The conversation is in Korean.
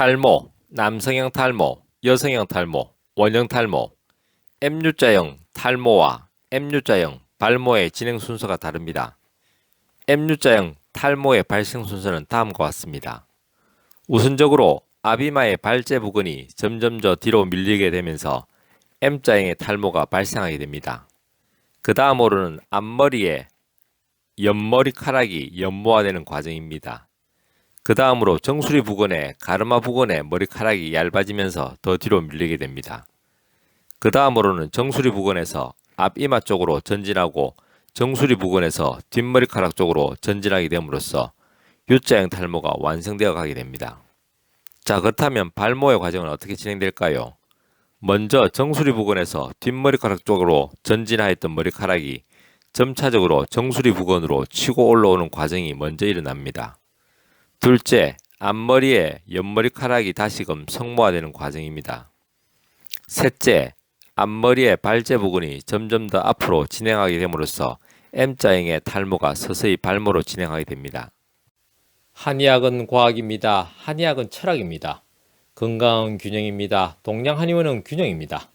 탈모, 남성형 탈모, 여성형 탈모, 원형 탈모, M유자형 탈모와 M유자형 발모의 진행 순서가 다릅니다. M유자형 탈모의 발생 순서는 다음과 같습니다. 우선적으로 아비마의 발제 부근이 점점 더 뒤로 밀리게 되면서 M자형의 탈모가 발생하게 됩니다. 그 다음으로는 앞머리에 옆머리카락이 연모화되는 과정입니다. 그 다음으로 정수리 부근에 가르마 부근에 머리카락이 얇아지면서 더 뒤로 밀리게 됩니다. 그 다음으로는 정수리 부근에서 앞이마 쪽으로 전진하고 정수리 부근에서 뒷머리카락 쪽으로 전진하게 됨으로써 U자형 탈모가 완성되어 가게 됩니다. 자 그렇다면 발모의 과정은 어떻게 진행될까요? 먼저 정수리 부근에서 뒷머리카락 쪽으로 전진하였던 머리카락이 점차적으로 정수리 부근으로 치고 올라오는 과정이 먼저 일어납니다. 둘째, 앞머리에 옆머리카락이 다시금 성모화되는 과정입니다. 셋째, 앞머리의 발제 부근이 점점 더 앞으로 진행하게 됨으로써 M자형의 탈모가 서서히 발모로 진행하게 됩니다. 한의학은 과학입니다. 한의학은 철학입니다. 건강은 균형입니다. 동양 한의원은 균형입니다.